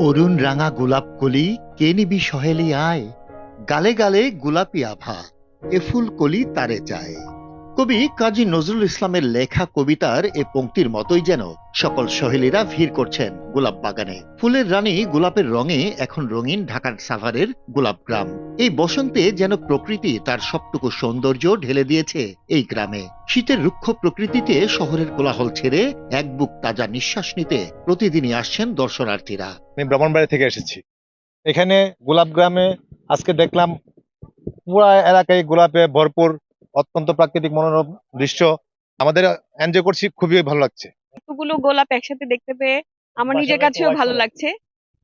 অরুণ রাঙা গোলাপ কলি, কে নিবি সহেলি আয়? গালে গালে গোলাপি আভা, এ ফুল কলি তারে চায়। কবি কাজী নজরুল ইসলামের লেখা কবিতার এ পংক্তির মতোই যেন সকল সহেলীরা ভিড় করছেন গোলাপ বাগানে। ফুলের রানী গোলাপের রঙে এখন রঙিন ঢাকার সাভারের গোলাপ গ্রাম। এই বসন্তে যেন প্রকৃতি তার সবটুকু সৌন্দর্য ঢেলে দিয়েছে এই গ্রামে। শীতের রুক্ষ প্রকৃতিতে শহরের কোলাহল ছেড়ে এক বুক তাজা নিঃশ্বাস নিতে প্রতিদিনই আসছেন দর্শনার্থীরা। আমি ব্রাহ্মণবাড়ি থেকে এসেছি। এখানে গোলাপ গ্রামে আজকে দেখলাম পুরা এলাকায় গোলাপে ভরপুর অত্যন্ত প্রাকৃতিক মনোরম দৃশ্য। আমাদের এনজয় করছি খুবই ভালো লাগছে। এতগুলো গোলাপ একসাথে দেখতে পেয়ে আমার নিজের কাছেও ভালো লাগছে।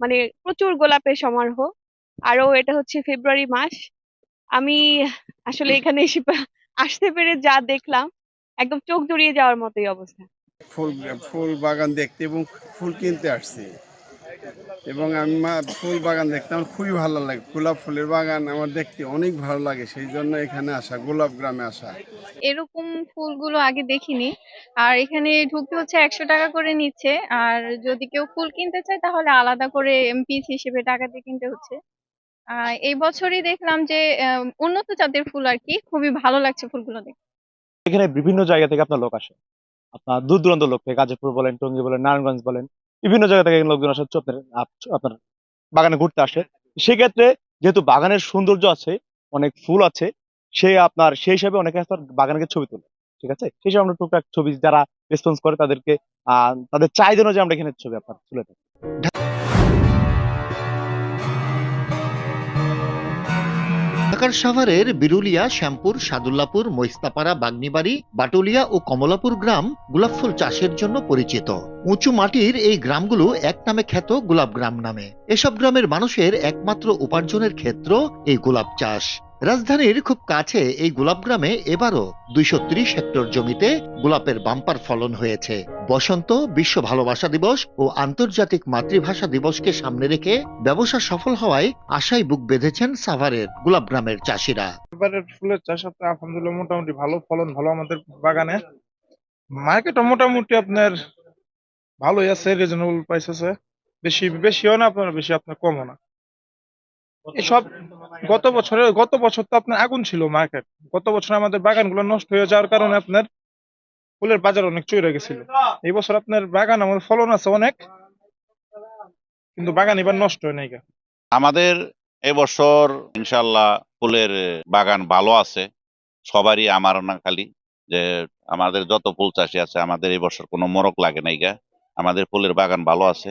মানে প্রচুর গোলাপের সমারোহ। আরও এটা হচ্ছে ফেব্রুয়ারি মাস। আমি আসলে এখানে এসে আসতে পেরে যা দেখলাম একদম চোখ জড়িয়ে যাওয়ার মতোই অবস্থা। ফুল ফুল বাগান দেখতে এবং ফুল কিনতে আসছি। এবং আমি মা- ফুল বাগান দেখতে আমার খুবই ভালো লাগে। গোলাপ ফুলের বাগান আমার দেখতে অনেক ভালো লাগে সেই জন্য এখানে আসা গোলাপ গ্রামে আসা। এরকম ফুলগুলো আগে দেখিনি। আর এখানে ঢুকতে হচ্ছে একশো টাকা করে নিচ্ছে। আর যদি কেউ ফুল কিনতে চায় তাহলে আলাদা করে পিস হিসেবে টাকা দিয়ে কিনতে হচ্ছে। আহ এই বছরই দেখলাম যে আহ, উন্নত জাতের ফুল আর কি খুবই ভালো লাগছে ফুলগুলো দেখতে। এখানে বিভিন্ন জায়গা থেকে আপনার লোক আসে। আপনার দূর দূরান্ত লোক থেকে গাজীপুর বলেন টঙ্গী বলেন নারায়ণগঞ্জ বলেন বিভিন্ন জায়গা থেকে লোকজন আসে আপনার আপনার বাগানে ঘুরতে আসে। সেক্ষেত্রে যেহেতু বাগানের সৌন্দর্য আছে, অনেক ফুল আছে, সে আপনার, সেই হিসাবে অনেকে আপনার বাগানকে ছবি তোলে, ঠিক আছে? সেই হিসাবে আমরা টুকটাক ছবি যারা রেসপন্স করে তাদেরকে, আহ, তাদের চাহিদা অনুযায়ী আমরা এখানে ছবি আপনার তুলে থাকি ঢাকার সাভারের বিরুলিয়া, শ্যামপুর, সাদুল্লাপুর মহিস্তাপাড়া বাগনিবাড়ি, বাটুলিয়া ও কমলাপুর গ্রাম গোলাপ ফুল চাষের জন্য পরিচিত। উঁচু মাটির এই গ্রামগুলো এক নামে খ্যাত গোলাপ গ্রাম নামে। এসব গ্রামের মানুষের একমাত্র উপার্জনের ক্ষেত্র এই গোলাপ চাষ। রাজধানীর খুব কাছে এই গোলাপ গ্রামে এবারও দুইশো ত্রিশ হেক্টর জমিতে গোলাপের বাম্পার ফলন হয়েছে। বসন্ত বিশ্ব ভালোবাসা দিবস ও আন্তর্জাতিক মাতৃভাষা দিবসকে সামনে রেখে ব্যবসা সফল হওয়ায় আশায় বুক বেঁধেছেন সাভারের গোলাপ গ্রামের চাষিরা। এবারের ফুলের চাষ আলহামদুলিল্লাহ মোটামুটি ভালো ফলন ভালো আমাদের বাগানে। মার্কেটও মোটামুটি আপনার ভালোই আছে রিজনেবল প্রাইস আছে। বেশি, বেশিও না, আপনার বেশি, আপনার কমও না। এসব গত বছরে গত বছর তো আপনার আগুন ছিল মার্কেট। গত বছর আমাদের বাগানগুলো নষ্ট হয়ে যাওয়ার কারণে আপনার ফুলের বাজার অনেক চড়ে গেছিল। এই বছর আপনার বাগান আমাদের ফলন আছে অনেক কিন্তু বাগান এবার নষ্ট হয় নাই আমাদের এবছর ইনশাল্লাহ ফুলের বাগান ভালো আছে। সবারই আমার না খালি যে আমাদের যত ফুল চাষি আছে আমাদের এবছর কোনো মরক লাগে নাই গা। আমাদের ফুলের বাগান ভালো আছে।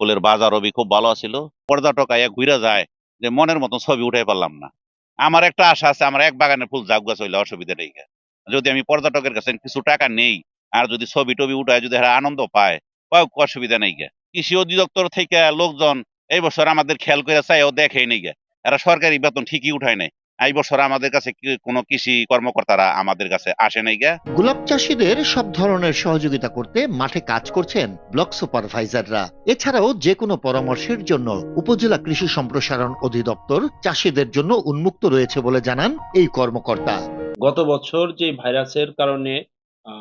ফুলের বাজারও খুব ভালো আছিল। পর্যটক আইয়া ঘুরে যায়। যে মনের মতন ছবি উঠাই পারলাম না। আমার একটা আশা আছে, আমার এক বাগানে ফুল জাগ গাছ হইলে অসুবিধা নেই। যদি আমি পর্যটকের কাছে কিছু টাকা নেই, আর যদি ছবি টবি উঠায়, যদি এরা আনন্দ পায় অসুবিধা নেই গা। কৃষি অধিদপ্তর থেকে লোকজন এই বছর আমাদের খেয়াল করে চাইও দেখেই নেই গা। এরা সরকারি বেতন ঠিকই উঠায় নাই। এই বছর আমাদের কাছে কি- কোনো কৃষি কর্মকর্তারা আমাদের কাছে আসে নাই গে। গোলাপ চাষিদের সব ধরনের সহযোগিতা করতে মাঠে কাজ করছেন ব্লক সুপারভাইজাররা। এছাড়াও যে কোনো পরামর্শের জন্য উপজেলা কৃষি সম্প্রসারণ অধিদপ্তর চাষিদের জন্য উন্মুক্ত রয়েছে বলে জানান এই কর্মকর্তা। গত বছর যে ভাইরাসের কারণে আহ,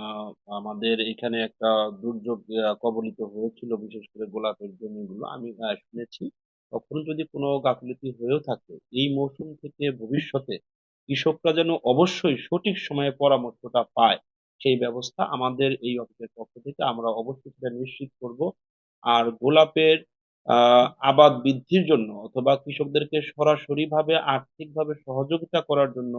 আমাদের এখানে একটা দুর্যোগ আহ, কবলিত হয়েছিল বিশেষ করে গোলাপের জমিগুলো আমি শুনেছি। তখন যদি কোনো গাফিলতি হয়েও থাকে, এই মৌসুম থেকে ভবিষ্যতে কৃষকরা যেন অবশ্যই সঠিক সময়ে পরামর্শটা পায়, সেই ব্যবস্থা আমাদের এই অফিসের পক্ষ থেকে আমরা অবশ্যই সেটা নিশ্চিত করব। আর গোলাপের আবাদ বৃদ্ধির জন্য অথবা কৃষকদেরকে সরাসরি ভাবে আর্থিকভাবে সহযোগিতা করার জন্য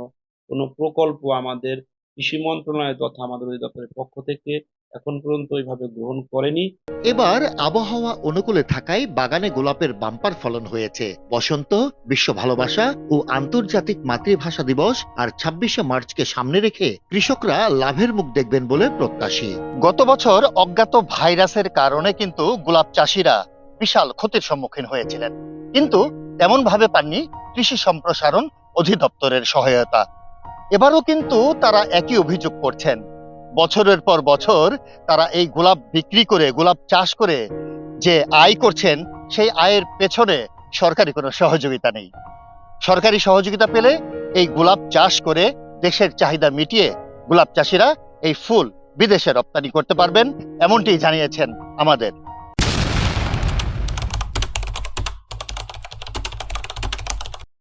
কোনো প্রকল্প আমাদের কৃষি মন্ত্রণালয় তথা আমাদের অধিদপ্তরের পক্ষ থেকে এখন পর্যন্ত ওইভাবে গ্রহণ করেনি। এবার আবহাওয়া অনুকূলে থাকায় বাগানে গোলাপের বাম্পার ফলন হয়েছে। বসন্ত বিশ্ব ভালোবাসা ও আন্তর্জাতিক মাতৃভাষা দিবস আর ছাব্বিশে মার্চকে সামনে রেখে কৃষকরা লাভের মুখ দেখবেন বলে প্রত্যাশী। গত বছর অজ্ঞাত ভাইরাসের কারণে কিন্তু গোলাপ চাষিরা বিশাল ক্ষতির সম্মুখীন হয়েছিলেন। কিন্তু তেমন ভাবে পাননি কৃষি সম্প্রসারণ অধিদপ্তরের সহায়তা। এবারও কিন্তু তারা একই অভিযোগ করছেন। বছরের পর বছর তারা এই গোলাপ বিক্রি করে, গোলাপ চাষ করে যে আয় করছেন, সেই আয়ের পেছনে সরকারি কোনো সহযোগিতা নেই। সরকারি সহযোগিতা পেলে এই গোলাপ চাষ করে দেশের চাহিদা মিটিয়ে গোলাপ চাষিরা এই ফুল বিদেশে রপ্তানি করতে পারবেন, এমনটি জানিয়েছেন আমাদের